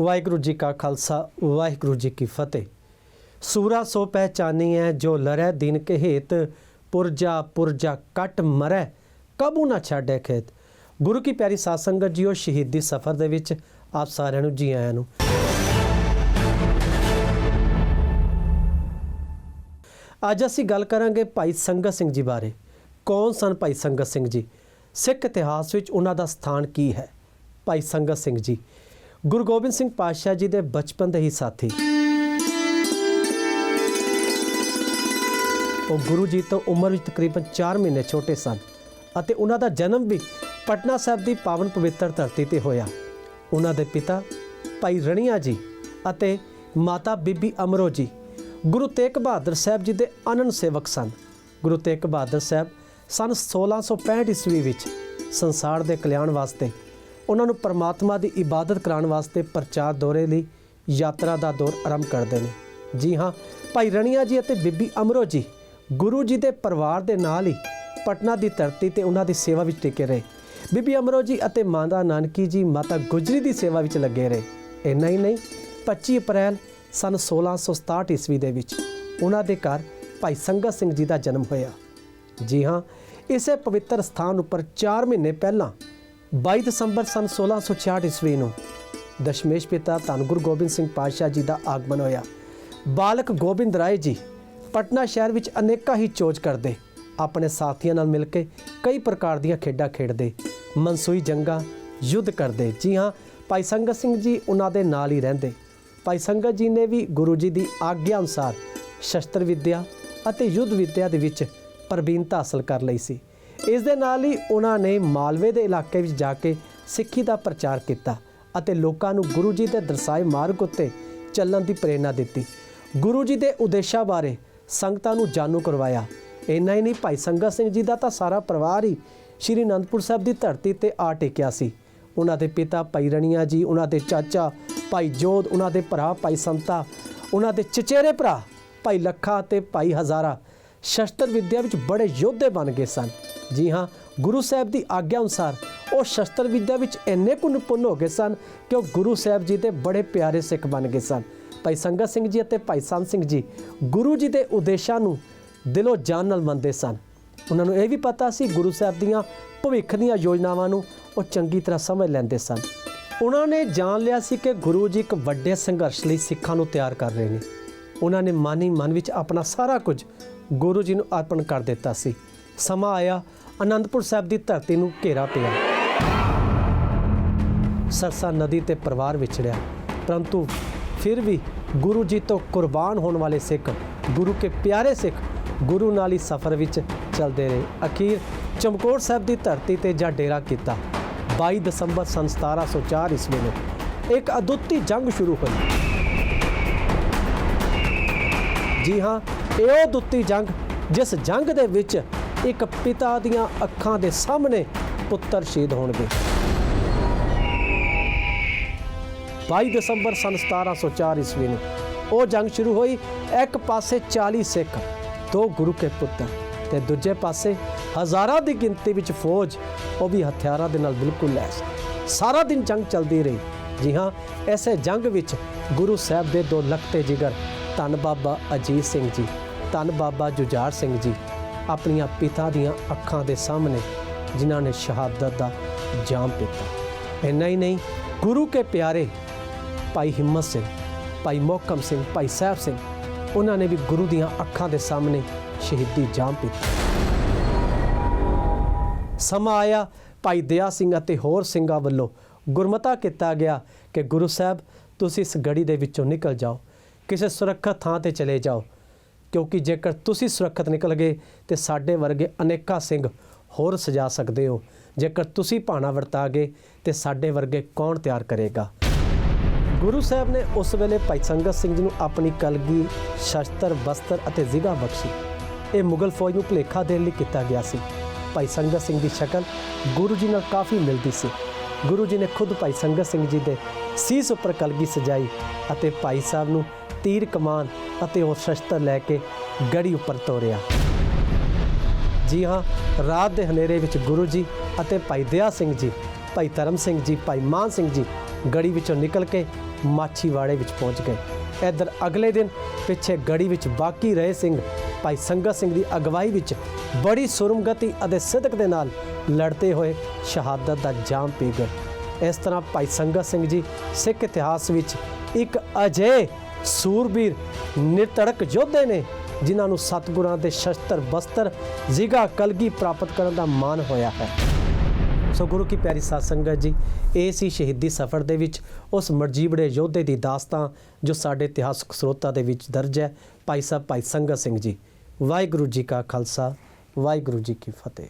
ਵਾਹਿਗੁਰੂ ਜੀ ਕਾ ਖਾਲਸਾ, ਵਾਹਿਗੁਰੂ ਜੀ ਕੀ ਫਤਿਹ। ਸੂਰਾ ਸੋ ਪਹਿਚਾਨੀ ਹੈ ਜੋ ਲਰੈ ਦਿਨ ਕਹੇਤ, ਪੁਰਜਾ ਪੁਰਜਾ ਕਟ ਮਰੈ, ਕਬੂ ਨਾ ਛੱਡੇ ਖੇਤ। ਗੁਰੂ ਕੀ ਪਿਆਰੀ ਸਾਧ ਸੰਗਤ ਜੀਓ, ਸ਼ਹੀਦੀ ਸਫ਼ਰ ਦੇ ਵਿੱਚ ਆਪ ਸਾਰਿਆਂ ਨੂੰ, ਜੀ ਆਇਆਂ ਨੂੰ। ਅੱਜ ਅਸੀਂ ਗੱਲ ਕਰਾਂਗੇ ਭਾਈ ਸੰਗਤ ਸਿੰਘ ਜੀ ਬਾਰੇ। ਕੌਣ ਸਨ ਭਾਈ ਸੰਗਤ ਸਿੰਘ ਜੀ? ਸਿੱਖ ਇਤਿਹਾਸ ਵਿੱਚ ਉਹਨਾਂ ਦਾ ਸਥਾਨ ਕੀ ਹੈ? ਭਾਈ ਸੰਗਤ ਸਿੰਘ ਜੀ ਗੁਰੂ ਗੋਬਿੰਦ ਸਿੰਘ ਪਾਤਸ਼ਾਹ ਜੀ ਦੇ ਬਚਪਨ ਦੇ ਹੀ ਸਾਥੀ। ਉਹ ਗੁਰੂ ਜੀ ਤੋਂ ਉਮਰ ਵਿੱਚ ਤਕਰੀਬਨ 4 ਮਹੀਨੇ ਛੋਟੇ ਸਨ ਅਤੇ ਉਹਨਾਂ ਦਾ ਜਨਮ ਵੀ ਪਟਨਾ ਸਾਹਿਬ ਦੀ ਪਾਵਨ ਪਵਿੱਤਰ ਧਰਤੀ ਤੇ ਹੋਇਆ। ਉਹਨਾਂ ਦੇ ਪਿਤਾ ਭਾਈ ਰਣੀਆ ਜੀ ਅਤੇ ਮਾਤਾ ਬੀਬੀ ਅਮਰੋ ਜੀ ਗੁਰੂ ਤੇਗ ਬਹਾਦਰ ਸਾਹਿਬ ਜੀ ਦੇ ਅਨੰਨ ਸੇਵਕ ਸਨ। ਗੁਰੂ ਤੇਗ ਬਹਾਦਰ ਸਾਹਿਬ ਸਨ 1665 ਈਸਵੀ ਵਿੱਚ ਸੰਸਾਰ ਦੇ ਕਲਿਆਣ ਵਾਸਤੇ ਉਹਨਾਂ ਨੂੰ ਪਰਮਾਤਮਾ ਦੀ ਇਬਾਦਤ ਕਰਾਉਣ ਵਾਸਤੇ ਪ੍ਰਚਾਰ ਦੌਰੇ ਲਈ ਯਾਤਰਾ ਦਾ ਦੌਰ ਆਰੰਭ ਕਰਦੇ ਨੇ। ਜੀ ਹਾਂ, ਭਾਈ ਰਣੀਆ ਜੀ ਅਤੇ ਬੀਬੀ ਅਮਰੋ ਜੀ, ਗੁਰੂ ਜੀ ਦੇ ਪਰਿਵਾਰ ਦੇ ਨਾਲ ਹੀ ਪਟਨਾ ਦੀ ਧਰਤੀ ਤੇ ਉਹਨਾਂ ਦੀ ਸੇਵਾ ਵਿੱਚ ਟਿਕੇ ਰਹੇ। ਬੀਬੀ ਅਮਰੋ ਜੀ ਅਤੇ ਮਾਤਾ ਨਾਨਕੀ ਜੀ ਮਾਤਾ ਗੁਜਰੀ ਦੀ ਸੇਵਾ ਵਿੱਚ ਲੱਗੇ ਰਹੇ। ਇੰਨਾ ਹੀ ਨਹੀਂ 25 ਅਪ੍ਰੈਲ ਸਨ 1667 ਈਸਵੀ ਦੇ ਵਿੱਚ ਉਹਨਾਂ ਦੇ ਘਰ ਭਾਈ ਸੰਗਤ ਸਿੰਘ ਜੀ ਦਾ ਜਨਮ ਹੋਇਆ। ਜੀ ਹਾਂ, ਇਸੇ ਪਵਿੱਤਰ ਸਥਾਨ ਉੱਪਰ 4 ਮਹੀਨੇ ਪਹਿਲਾਂ 22 ਦਸੰਬਰ ਸਨ 1666 ਈਸਵੀ ਨੂੰ ਦਸ਼ਮੇਸ਼ ਪਿਤਾ ਧੰਨ ਗੁਰੂ ਗੋਬਿੰਦ ਸਿੰਘ ਪਾਤਸ਼ਾਹ ਜੀ ਦਾ ਆਗਮਨ ਹੋਇਆ। ਬਾਲਕ ਗੋਬਿੰਦ ਰਾਏ ਜੀ ਪਟਨਾ ਸ਼ਹਿਰ ਵਿੱਚ ਅਨੇਕਾਂ ਹੀ ਚੋਜ ਕਰਦੇ, ਆਪਣੇ ਸਾਥੀਆਂ ਨਾਲ ਮਿਲ ਕੇ ਕਈ ਪ੍ਰਕਾਰ ਦੀਆਂ ਖੇਡਾਂ ਖੇਡਦੇ, ਮਨਸੂਈ ਜੰਗਾਂ ਯੁੱਧ ਕਰਦੇ। ਜੀ ਹਾਂ, ਭਾਈ ਸੰਗਤ ਸਿੰਘ ਜੀ ਉਹਨਾਂ ਦੇ ਨਾਲ ਹੀ ਰਹਿੰਦੇ। ਭਾਈ ਸੰਗਤ ਜੀ ਨੇ ਵੀ ਗੁਰੂ ਜੀ ਦੀ ਆਗਿਆ ਅਨੁਸਾਰ ਸ਼ਸਤਰ ਵਿੱਦਿਆ ਅਤੇ ਯੁੱਧ ਵਿੱਦਿਆ ਦੇ ਵਿੱਚ ਪ੍ਰਵੀਨਤਾ ਹਾਸਲ ਕਰ ਲਈ ਸੀ। ਇਸ ਦੇ ਨਾਲ ਹੀ ਉਹਨਾਂ ਨੇ ਮਾਲਵੇ ਦੇ ਇਲਾਕੇ ਵਿੱਚ ਜਾ ਕੇ ਸਿੱਖੀ ਦਾ ਪ੍ਰਚਾਰ ਕੀਤਾ ਅਤੇ ਲੋਕਾਂ ਨੂੰ ਗੁਰੂ ਜੀ ਦੇ ਦਰਸਾਏ ਮਾਰਗ ਉੱਤੇ ਚੱਲਣ ਦੀ ਪ੍ਰੇਰਣਾ ਦਿੱਤੀ। ਗੁਰੂ ਜੀ ਦੇ ਉਦੇਸ਼ਾਂ ਬਾਰੇ ਸੰਗਤਾਂ ਨੂੰ ਜਾਣੂ ਕਰਵਾਇਆ। ਇੰਨਾ ਹੀ ਨਹੀਂ, ਭਾਈ ਸੰਗਤ ਸਿੰਘ ਜੀ ਦਾ ਤਾਂ ਸਾਰਾ ਪਰਿਵਾਰ ਹੀ ਸ਼੍ਰੀ ਅਨੰਦਪੁਰ ਸਾਹਿਬ ਦੀ ਧਰਤੀ ਤੇ ਆ ਟਿਕਿਆ ਸੀ। ਉਹਨਾਂ ਦੇ ਪਿਤਾ ਭਾਈ ਰਣੀਆਂ ਜੀ, ਉਹਨਾਂ ਦੇ ਚਾਚਾ ਭਾਈ ਜੋਧ ਉਹਨਾਂ ਦੇ ਭਰਾ ਭਾਈ ਸੰਤਾ, ਉਹਨਾਂ ਦੇ ਚਚੇਰੇ ਭਰਾ ਭਾਈ ਲੱਖਾ ਅਤੇ ਭਾਈ ਹਜ਼ਾਰਾ ਸ਼ਸਤਰ ਵਿੱਦਿਆ ਵਿੱਚ ਬੜੇ ਯੋਧੇ ਬਣ ਗਏ ਸਨ। ਜੀ ਹਾਂ, ਗੁਰੂ ਸਾਹਿਬ ਦੀ ਆਗਿਆ ਅਨੁਸਾਰ ਉਹ ਸ਼ਸਤਰ ਵਿਦਿਆ ਵਿੱਚ ਇੰਨੇ ਕੁ ਨਿਪੁੰਨ ਹੋ ਗਏ ਸਨ ਕਿ ਉਹ ਗੁਰੂ ਸਾਹਿਬ ਜੀ ਦੇ ਬੜੇ ਪਿਆਰੇ ਸਿੱਖ ਬਣ ਗਏ ਸਨ। ਭਾਈ ਸੰਗਤ ਸਿੰਘ ਜੀ ਅਤੇ ਭਾਈ ਸੰਤ ਸਿੰਘ ਜੀ ਗੁਰੂ ਜੀ ਦੇ ਉਦੇਸ਼ਾਂ ਨੂੰ ਦਿਲੋਂ ਜਾਨ ਨਾਲ ਮੰਨਦੇ ਸਨ। ਉਹਨਾਂ ਨੂੰ ਇਹ ਵੀ ਪਤਾ ਸੀ ਗੁਰੂ ਸਾਹਿਬ ਦੀਆਂ ਭਵਿੱਖ ਦੀਆਂ ਯੋਜਨਾਵਾਂ ਨੂੰ ਉਹ ਚੰਗੀ ਤਰ੍ਹਾਂ ਸਮਝ ਲੈਂਦੇ ਸਨ। ਉਹਨਾਂ ਨੇ ਜਾਣ ਲਿਆ ਸੀ ਕਿ ਗੁਰੂ ਜੀ ਇੱਕ ਵੱਡੇ ਸੰਘਰਸ਼ ਲਈ ਸਿੱਖਾਂ ਨੂੰ ਤਿਆਰ ਕਰ ਰਹੇ ਨੇ। ਉਹਨਾਂ ਨੇ ਮਨ ਹੀ ਮਨ ਵਿੱਚ ਆਪਣਾ ਸਾਰਾ ਕੁਝ ਗੁਰੂ ਜੀ ਨੂੰ ਅਰਪਣ ਕਰ ਦਿੱਤਾ ਸੀ। ਸਮਾਂ ਆਇਆ ਅਨੰਦਪੁਰ ਸਾਹਿਬ ਦੀ ਧਰਤੀ ਨੂੰ ਘੇਰਾ ਪਿਆ। ਸਰਸਾ ਨਦੀ ਤੇ ਪਰਿਵਾਰ ਵਿਛੜਿਆ। ਪਰੰਤੂ ਫਿਰ ਵੀ ਗੁਰੂ ਜੀ ਤੋਂ ਕੁਰਬਾਨ ਹੋਣ ਵਾਲੇ ਸਿੱਖ, ਗੁਰੂ ਕੇ ਪਿਆਰੇ ਸਿੱਖ, ਗੁਰੂ ਨਾਲ ਹੀ ਸਫ਼ਰ ਵਿੱਚ ਚੱਲਦੇ ਰਹੇ। ਅਖੀਰ ਚਮਕੌਰ ਸਾਹਿਬ ਦੀ ਧਰਤੀ ਤੇ ਜਾ ਡੇਰਾ ਕੀਤਾ। 22 ਦਸੰਬਰ ਸਨ 1704 ਈਸਵੀ ਨੂੰ ਇੱਕ ਅਦੁੱਤੀ ਜੰਗ ਸ਼ੁਰੂ ਹੋਈ। ਜੀ ਹਾਂ, ਇਹ ਉਹ ਦੁੱਤੀ ਜੰਗ ਜਿਸ ਜੰਗ ਦੇ ਵਿੱਚ ਇੱਕ ਪਿਤਾ ਦੀਆਂ ਅੱਖਾਂ ਦੇ ਸਾਹਮਣੇ ਪੁੱਤਰ ਸ਼ਹੀਦ ਹੋਣਗੇ। 22 ਦਸੰਬਰ ਸਨ 1704 ਈਸਵੀ ਨੂੰ ਉਹ ਜੰਗ ਸ਼ੁਰੂ ਹੋਈ। ਇੱਕ ਪਾਸੇ 40 ਸਿੱਖ, ਦੋ ਗੁਰੂ ਕੇ ਪੁੱਤਰ ਤੇ ਦੂਜੇ ਪਾਸੇ ਹਜ਼ਾਰਾਂ ਦੀ ਗਿਣਤੀ ਵਿੱਚ ਫੌਜ, ਉਹ ਵੀ ਹਥਿਆਰਾਂ ਦੇ ਨਾਲ ਬਿਲਕੁਲ ਲੈਸ। ਸਾਰਾ ਦਿਨ ਜੰਗ ਚੱਲਦੀ ਰਹੀ। ਜੀ ਹਾਂ ਐਸੇ ਜੰਗ ਵਿੱਚ ਗੁਰੂ ਸਾਹਿਬ ਦੇ ਦੋ ਲਖਤੇ ਜਿਗਰ, ਧੰਨ ਬਾਬਾ ਅਜੀਤ ਸਿੰਘ ਜੀ, ਧੰਨ ਬਾਬਾ ਜੁਝਾਰ ਸਿੰਘ ਜੀ ਆਪਣੀਆਂ ਪਿਤਾ ਦੀਆਂ ਅੱਖਾਂ ਦੇ ਸਾਹਮਣੇ ਜਿਨ੍ਹਾਂ ਨੇ ਸ਼ਹਾਦਤ ਦਾ ਜਾਮ ਪੀਤਾ। ਇੰਨਾ ਹੀ ਨਹੀਂ, ਗੁਰੂ ਕੇ ਪਿਆਰੇ ਭਾਈ ਹਿੰਮਤ ਸਿੰਘ, ਭਾਈ ਮੋਕਮ ਸਿੰਘ, ਭਾਈ ਸਾਹਿਬ ਸਿੰਘ, ਉਹਨਾਂ ਨੇ ਵੀ ਗੁਰੂ ਦੀਆਂ ਅੱਖਾਂ ਦੇ ਸਾਹਮਣੇ ਸ਼ਹੀਦੀ ਜਾਮ ਪੀਤੀ। ਸਮਾਂ ਆਇਆ ਭਾਈ ਦਇਆ ਸਿੰਘ ਅਤੇ ਹੋਰ ਸਿੰਘਾਂ ਵੱਲੋਂ ਗੁਰਮਤਾ ਕੀਤਾ ਗਿਆ ਕਿ ਗੁਰੂ ਸਾਹਿਬ, ਤੁਸੀਂ ਇਸ ਗੜੀ ਦੇ ਵਿੱਚੋਂ ਨਿਕਲ ਜਾਓ, ਕਿਸੇ ਸੁਰੱਖਿਅਤ ਥਾਂ ਤੇ ਚਲੇ ਜਾਓ। ਕਿਉਂਕਿ ਜੇਕਰ ਤੁਸੀਂ ਸੁਰੱਖਿਅਤ ਨਿਕਲ ਗਏ ਤੇ ਸਾਡੇ ਵਰਗੇ ਅਨੇਕਾਂ ਸਿੰਘ ਹੋਰ ਸਜਾ ਸਕਦੇ ਹੋ। ਜੇਕਰ ਤੁਸੀਂ ਭਾਣਾ ਵਰਤਾ ਗਏ ਤੇ ਸਾਡੇ ਵਰਗੇ ਕੌਣ ਤਿਆਰ ਕਰੇਗਾ? ਗੁਰੂ ਸਾਹਿਬ ਨੇ ਉਸ ਵੇਲੇ ਭਾਈ ਸੰਗਤ ਸਿੰਘ ਜੀ ਨੂੰ ਆਪਣੀ ਕਲਗੀ, ਸ਼ਸਤਰ ਬਸਤਰ ਅਤੇ ਜ਼ਿਗਾ ਬਖਸ਼ੀ। ਇਹ ਮੁਗਲ ਫੌਜ ਨੂੰ ਭੁਲੇਖਾ ਦੇਣ ਲਈ ਕੀਤਾ ਗਿਆ ਸੀ। ਭਾਈ ਸੰਗਤ ਸਿੰਘ ਦੀ ਸ਼ਕਲ ਗੁਰੂ ਜੀ ਨਾਲ ਕਾਫੀ ਮਿਲਦੀ ਸੀ। ਗੁਰੂ ਜੀ ਨੇ ਖੁਦ ਭਾਈ ਸੰਗਤ ਸਿੰਘ ਜੀ ਦੇ ਸੀਸ ਉੱਪਰ ਕਲਗੀ ਸਜਾਈ ਅਤੇ ਭਾਈ ਸਾਹਿਬ ਨੂੰ ਤੀਰ ਕਮਾਨ ਅਤੇ ਉਹ ਸ਼ਸਤਰ ਲੈ ਕੇ ਗੜੀ ਉੱਪਰ ਤੋਰਿਆ। ਜੀ ਹਾਂ, ਰਾਤ ਦੇ ਹਨੇਰੇ ਵਿੱਚ ਗੁਰੂ ਜੀ ਅਤੇ ਭਾਈ ਦਇਆ ਸਿੰਘ ਜੀ, ਭਾਈ ਧਰਮ ਸਿੰਘ ਜੀ, ਭਾਈ ਮਾਨ ਸਿੰਘ ਜੀ ਗੜੀ ਵਿੱਚੋਂ ਨਿਕਲ ਕੇ ਮਾਛੀਵਾੜੇ ਵਿੱਚ ਪਹੁੰਚ ਗਏ। ਇੱਧਰ ਅਗਲੇ ਦਿਨ ਪਿੱਛੇ ਗੜੀ ਵਿੱਚ ਬਾਕੀ ਰਹੇ ਸਿੰਘ, ਭਾਈ ਸੰਗਤ ਸਿੰਘ ਦੀ ਅਗਵਾਈ ਵਿੱਚ ਬੜੀ ਸੁਰਮਗਤੀ ਅਤੇ ਸਿੱਧਕ ਦੇ ਨਾਲ ਲੜਦੇ ਹੋਏ ਸ਼ਹਾਦਤ ਦਾ ਜਾਮ ਪੀ ਗਏ। ਇਸ ਤਰ੍ਹਾਂ ਭਾਈ ਸੰਗਤ ਸਿੰਘ ਜੀ ਸਿੱਖ ਇਤਿਹਾਸ ਵਿੱਚ ਇੱਕ ਅਜੇ ਸੂਰਬੀਰ ਨਿਰਤੜਕ ਯੋਧੇ ਨੇ, ਜਿਨ੍ਹਾਂ ਨੂੰ ਸਤਿਗੁਰਾਂ ਦੇ ਸ਼ਸਤਰ ਬਸਤਰ ਜ਼ਿਗਾ ਕਲਗੀ ਪ੍ਰਾਪਤ ਕਰਨ ਦਾ ਮਾਣ ਹੋਇਆ ਹੈ। ਸੋ ਗੁਰੂ ਕੀ ਪਿਆਰੀ ਸਾਧ ਸੰਗਤ ਜੀ, ਇਹ ਸੀ ਸ਼ਹੀਦੀ ਸਫ਼ਰ ਦੇ ਵਿੱਚ, ਉਸ ਮਰਜੀਬੜੇ ਯੋਧੇ ਦੀ ਦਾਸਤਾਂ ਜੋ ਸਾਡੇ ਇਤਿਹਾਸਕ ਸਰੋਤਾਂ ਦੇ ਵਿੱਚ ਦਰਜ ਹੈ, ਭਾਈ ਸਾਹਿਬ ਭਾਈ ਸੰਗਤ ਸਿੰਘ ਜੀ। ਵਾਹਿਗੁਰੂ ਜੀ ਕਾ ਖਾਲਸਾ, ਵਾਹਿਗੁਰੂ ਜੀ ਕੀ ਫਤਿਹ।